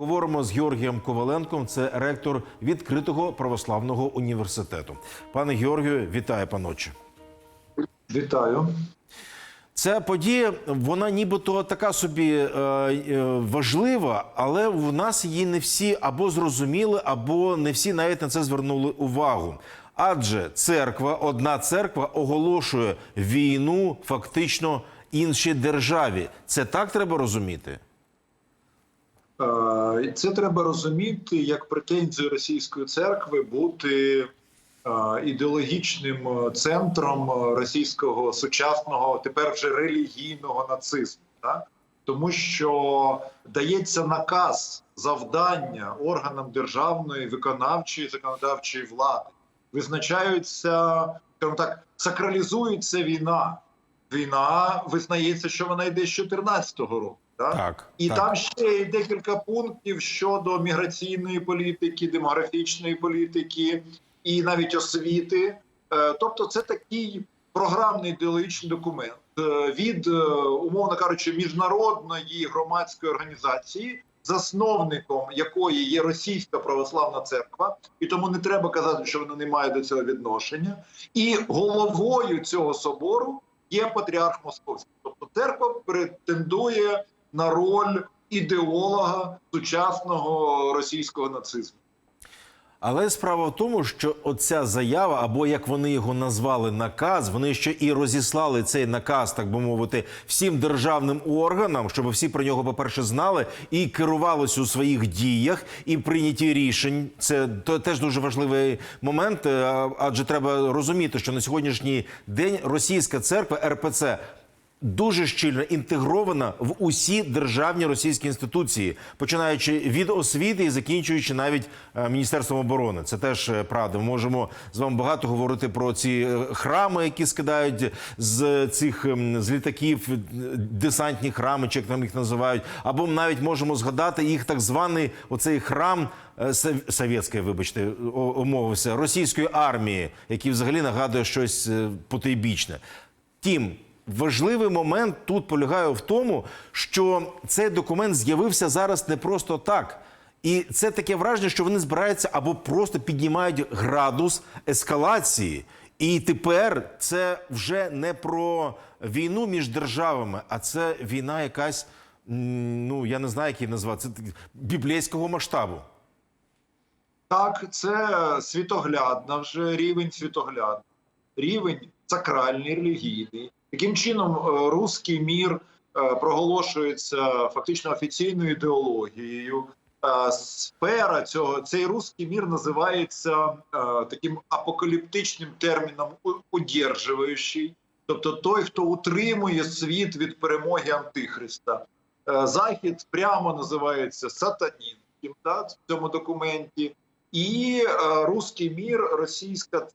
Говоримо з Георгієм Коваленком, це ректор відкритого православного університету. Пане Георгію, вітаю паночі. Вітаю. Ця подія, вона нібито така собі е, е, важлива, але в нас її не всі або зрозуміли, або не всі навіть на це звернули увагу. Адже церква, одна церква оголошує війну фактично іншій державі. Це так треба розуміти? Це треба розуміти як претензію російської церкви бути ідеологічним центром російського сучасного, тепер вже релігійного нацизму. Так? Тому що дається наказ завдання органам державної виконавчої законодавчої влади, визначаються, скажімо так, сакралізується війна. Війна визнається, що вона йде з 2014 року. Так? Так. І так. там ще є декілька пунктів щодо міграційної політики, демографічної політики і навіть освіти. Е, Тобто, це такий програмний ідеологічний документ е, від, е, умовно кажучи, міжнародної громадської організації, засновником якої є Російська православна церква, і тому не треба казати, що вона не має до цього відношення. І головою цього собору є патріарх Московський. Тобто церква претендує на роль ідеолога сучасного російського нацизму. Але справа в тому, що оця заява, або як вони його назвали, наказ, вони ще і розіслали цей наказ, так би мовити, всім державним органам, щоб всі про нього, по-перше, знали і керувалися у своїх діях і прийняті рішень. Це теж дуже важливий момент, е, адже треба розуміти, що на сьогоднішній день російська церква РПЦ дуже щільно інтегрована в усі державні російські інституції, починаючи від освіти і закінчуючи навіть е, міністерством оборони. Це теж е, правда. Ми можемо з вами багато говорити про ці е, храми, які скидають з цих ем, з літаків, десантні храми, чи як там їх називають, або навіть можемо згадати їх так званий оцей храм. Совєтської, вибачте, омовився російської армії, який взагалі нагадує щось потойбічне. Тім важливий момент тут полягає в тому, що цей документ з'явився зараз не просто так. І це таке враження, що вони збираються або просто піднімають градус ескалації. І тепер це вже не про війну між державами, а це війна якась, ну я не знаю, як її назвати, це біблійського масштабу. Так, це світоглядна вже рівень світоглядний, рівень сакральний, релігійний. Таким чином, е, руський мір е, проголошується фактично офіційною ідеологією. Е, Сфера цього цей руський мір називається таким апокаліптичним терміном «у- удержуючий, тобто той, хто утримує світ від перемоги Антихриста. Захід прямо називається сатанінським да, в цьому документі. І руський мір, російська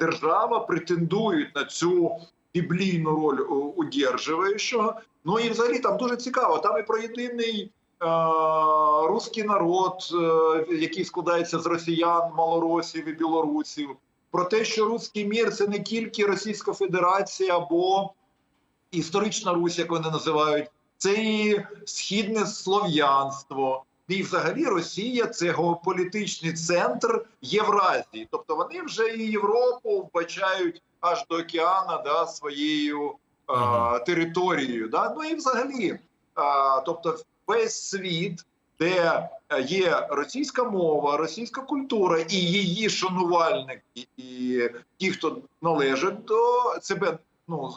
держава претендують на цю біблійну роль удержуючого. Ну і взагалі там дуже цікаво. Там і про єдиний е, руський народ, е, який складається з росіян, малоросів і білорусів. Про те, що руський мір це не тільки Російська Федерація або історична Русь, як вони називають, це і східне слов'янство. І взагалі Росія це геополітичний центр Євразії. Тобто вони вже і Європу вбачають аж до океана да, своєю е, територією. Да? Ну і взагалі, е, тобто весь світ, де е, є російська мова, російська культура і її шанувальники, і ті, хто належать до себе, ну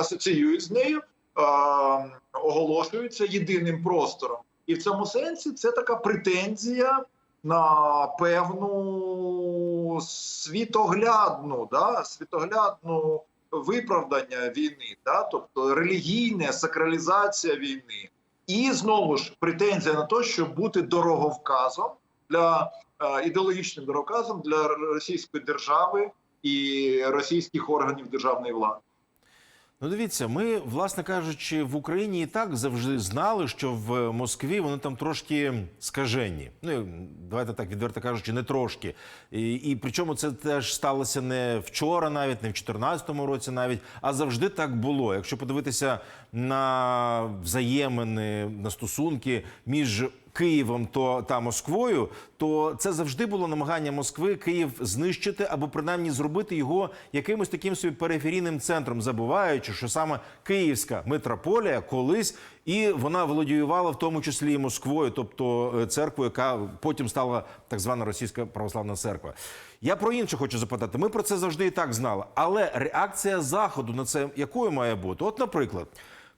асоціюють з нею, е, оголошуються єдиним простором. І в цьому сенсі це така претензія на певну світоглядну, да, світоглядну виправдання війни, да, тобто релігійна сакралізація війни. І знову ж претензія на те, щоб бути дороговказом для е, ідеологічним дороговказом для російської держави і російських органів державної влади. Ну, дивіться, ми, власне кажучи, в Україні і так завжди знали, що в Москві вони там трошки скажені. Ну давайте так відверто кажучи, не трошки. І, і причому це теж сталося не вчора, навіть не в 2014 році, навіть, а завжди так було. Якщо подивитися на взаємини, на стосунки між Києвом, то та Москвою, то це завжди було намагання Москви Київ знищити або принаймні зробити його якимось таким собі периферійним центром, забуваючи, що саме Київська митрополія колись і вона володіювала в тому числі і Москвою, тобто е, церквою, яка потім стала так звана російська православна церква. Я про інше хочу запитати. Ми про це завжди і так знали. Але реакція заходу на це якою має бути? От, наприклад.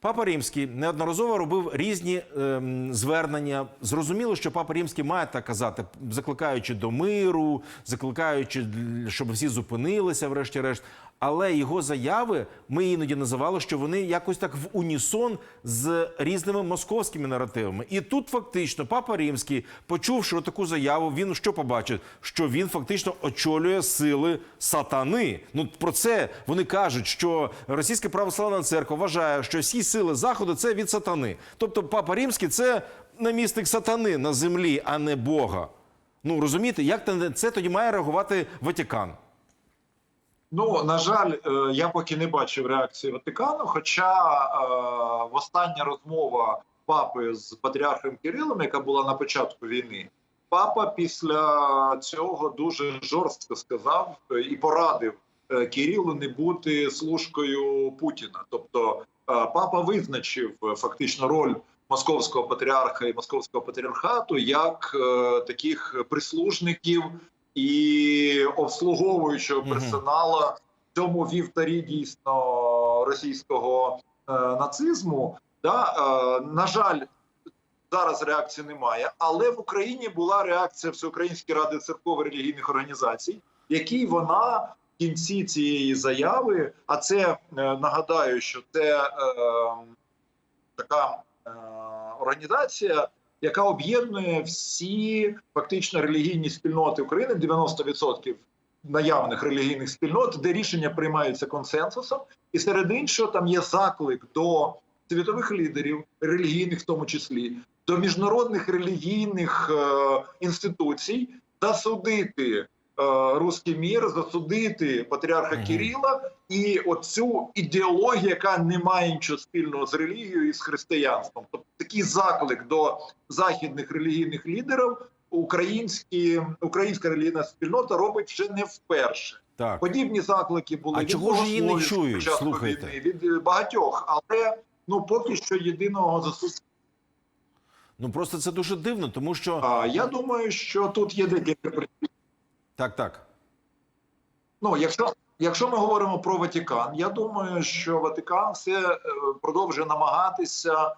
Папа Римський неодноразово робив різні е, звернення. Зрозуміло, що папа Римський має так казати, закликаючи до миру, закликаючи, щоб всі зупинилися, врешті-решт. Але його заяви ми іноді називали, що вони якось так в унісон з різними московськими наративами. І тут фактично папа Римський, почувши таку заяву, він що побачив? Що він фактично очолює сили сатани. Ну про це вони кажуть, що російська православна церква вважає, що всі сили заходу це від сатани. Тобто, папа Римський це намісник сатани на землі, а не Бога. Ну розумієте, як це тоді має реагувати Ватикан? Ну на жаль, е, я поки не бачив реакції Ватикану. Хоча е, остання розмова папи з патріархом Кирилом, яка була на початку війни, папа після цього дуже жорстко сказав е, і порадив е, Кирилу не бути служкою Путіна. Тобто, е, папа визначив фактично роль московського патріарха і московського патріархату як е, таких прислужників і обслуговуючого персоналу в цьому вівтарі дійсно російського е, нацизму. Да, е, на жаль, зараз реакції немає, але в Україні була реакція Всеукраїнської ради церков і релігійних організацій, якій вона в кінці цієї заяви, а це е, нагадаю, що це е, така е, організація, яка об'єднує всі фактично релігійні спільноти України, 90% наявних релігійних спільнот, де рішення приймаються консенсусом, і серед іншого там є заклик до світових лідерів, релігійних, в тому числі, до міжнародних релігійних е, інституцій засудити е, руський мір, засудити патріарха. Кирила і оцю ідеологію, яка не має нічого спільного з релігією і з християнством. Тобто такий заклик до західних релігійних лідерів українські, українська релігійна спільнота робить вже не вперше. Так. Подібні заклики були А від чого ж її не чують? Слухайте. війни, від багатьох, але ну поки що єдиного засудження. Ну просто це дуже дивно, тому що А я думаю, що тут є декілька причин. Так, так. Ну, якщо, якщо ми говоримо про Ватикан, я думаю, що Ватикан все е, продовжує намагатися е,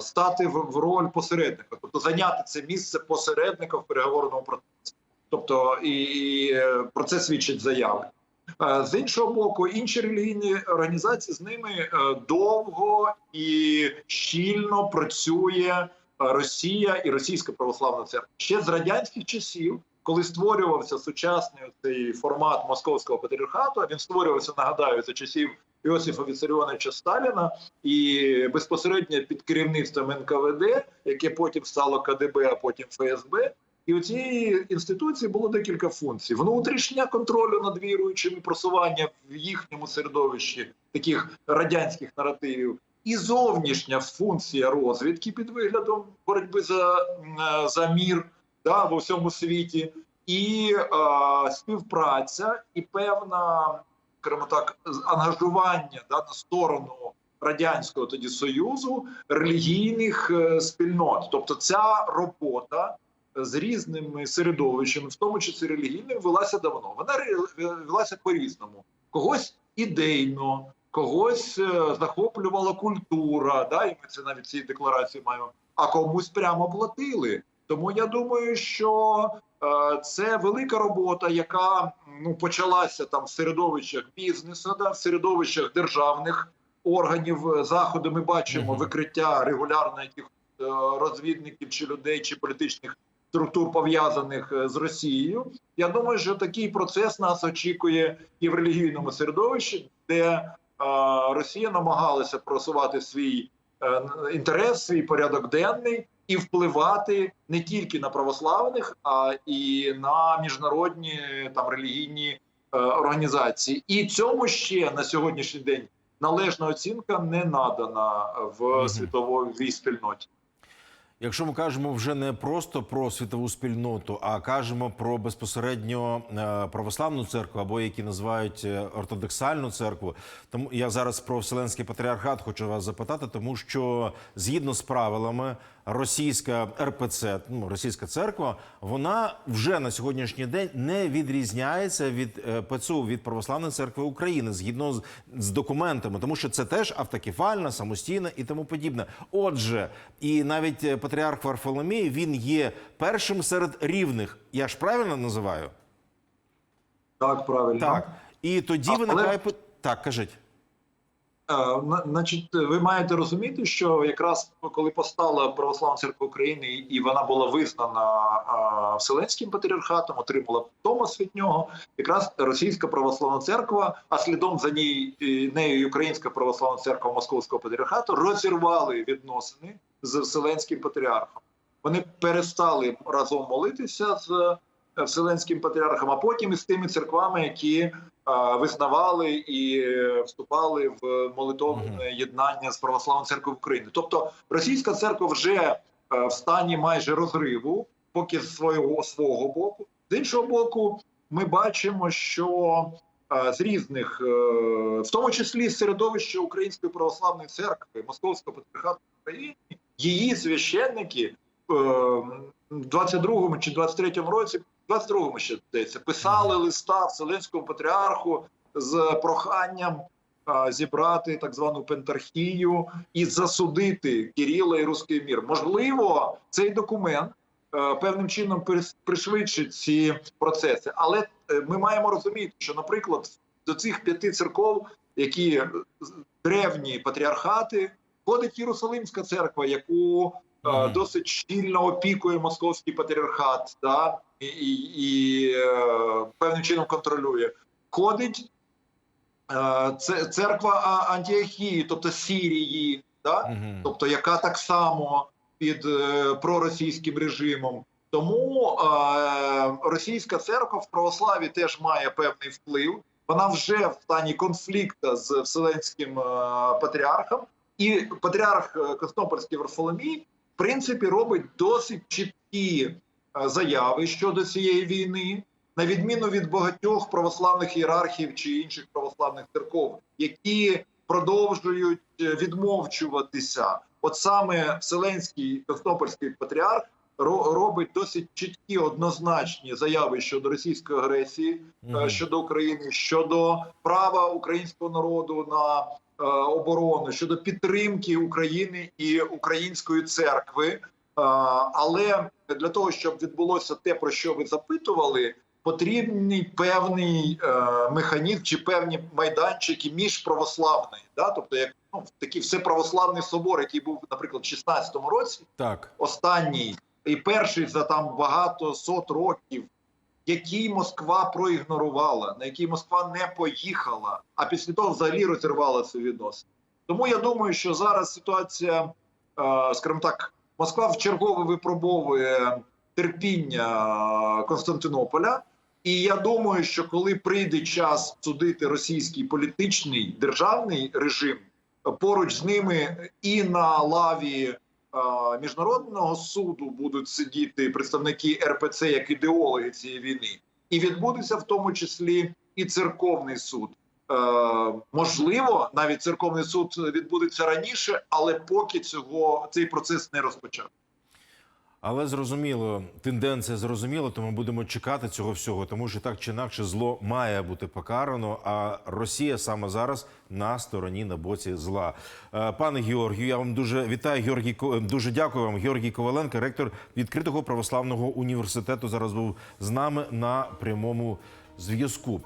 стати в, в роль посередника, тобто зайняти це місце посередника в переговорному процесі. Тобто, і, і е, про це свідчать заяви. Е, З іншого боку, інші релігійні організації з ними довго і щільно працює Росія і Російська православна церква ще з радянських часів коли створювався сучасний цей формат московського патріархату, він створювався, нагадаю, за часів Іосифа Вісаріоновича Сталіна і безпосередньо під керівництвом НКВД, яке потім стало КДБ, а потім ФСБ. І у цієї інституції було декілька функцій: внутрішня контролю над віруючими, просування в їхньому середовищі таких радянських наративів, і зовнішня функція розвідки під виглядом боротьби за, е, за мір да, в усьому світі, і е, співпраця, і певна, скажімо так, ангажування да, на сторону радянського тоді союзу релігійних е, спільнот. Тобто, ця робота з різними середовищами, в тому числі релігійним, велася давно. Вона велася по-різному. Когось ідейно, когось е, захоплювала культура. Да, і ми це навіть цій декларації маємо, а комусь прямо платили. Тому я думаю, що е, це велика робота, яка ну почалася там в середовищах бізнесу, да, в середовищах державних органів е, заходу. Ми бачимо викриття регулярно яких е, розвідників чи людей, чи політичних структур пов'язаних з Росією. Я думаю, що такий процес нас очікує і в релігійному середовищі, де Росія намагалася просувати свій е, інтерес, свій порядок денний і впливати не тільки на православних, а і на міжнародні там релігійні е, організації. І цьому ще на сьогоднішній день належна оцінка не надана в світовій спільноті. Якщо ми кажемо вже не просто про світову спільноту, а кажемо про безпосередньо е, православну церкву або які називають е, ортодоксальну церкву, тому я зараз про Вселенський патріархат хочу вас запитати, тому що згідно з правилами російська РПЦ, ну російська церква, вона вже на сьогоднішній день не відрізняється від е, ПЦУ від православної церкви України згідно з, з документами, тому що це теж автокефальна, самостійна і тому подібне. Отже, і навіть е, патріарх Варфоломій він є першим серед рівних. Я ж правильно називаю? Так, правильно. Так. І тоді Але- виникає так, кажіть. Е, на- Значить, ви маєте розуміти, що якраз коли постала Православна церква України і вона була визнана Вселенським патріархатом, отримала Томас від нього, якраз Російська православна церква, а слідом за ній нею Українська православна церква Московського патріархату розірвали відносини з Вселенським патріархом. Вони перестали разом молитися з е, Вселенським патріархом, а потім із тими церквами, які е, визнавали і е, вступали в молитовне єднання з православною церквою України. Тобто російська церква вже е, в стані майже розриву, поки з свого свого боку. З іншого боку, ми бачимо, що е, з різних, е, в тому числі з середовища Української православної церкви, Московського патріархату України, її священники е, в 22-му чи 23-му році, 22-му ще здається, писали листа Вселенському патріарху з проханням зібрати так звану пентархію і засудити Кирила і Руський мір. Можливо, цей документ е, певним чином пришвидшить ці процеси, але е, ми маємо розуміти, що, наприклад, до цих п'яти церков, які древні патріархати, входить Єрусалимська церква, яку е, досить щільно опікує московський патріархат, да, і, і, і е, певним чином контролює. Входить е, це церква Антіохії, тобто Сірії, да, Мгм. тобто яка так само під проросійським режимом. Тому е, російська церква в православі теж має певний вплив. Вона вже в стані конфлікту з Вселенським е, патріархом, і патріарх Константинопольський Варфоломій, принципі, робить досить чіткі е, заяви щодо цієї війни, на відміну від багатьох православних ієрархів чи інших православних церков, які продовжують е, відмовчуватися. От саме Вселенський Константинопольський патріарх робить досить чіткі однозначні заяви щодо російської агресії, Мгм. щодо України, щодо права українського народу на е, оборону, щодо підтримки України і української церкви. Е, але для того, щоб відбулося те, про що ви запитували, потрібний певний е, механізм чи певні майданчики міжправославної, да? тобто як ну, такий всеправославний собор, який був, наприклад, в 16-му році, Так. останній і перший за там багато сот років, який Москва проігнорувала, на який Москва не поїхала, а після того взагалі розірвала ці відносини. Тому я думаю, що зараз ситуація, е, скажімо так, Москва в чергове випробовує терпіння Константинополя. І я думаю, що коли прийде час судити російський політичний державний режим, поруч з ними і на лаві е, міжнародного суду будуть сидіти представники РПЦ як ідеологи цієї війни, і відбудеться в тому числі і церковний суд. Е, можливо, навіть церковний суд відбудеться раніше, але поки цього цей процес не розпочав. Але зрозуміло, тенденція зрозуміла, тому будемо чекати цього всього, тому що так чи інакше зло має бути покарано. А Росія саме зараз на стороні на боці зла. Е, Пане Георгію, я вам дуже вітаю. Георгій дуже дякую вам. Георгій Коваленко, ректор відкритого православного університету, зараз був з нами на прямому зв'язку.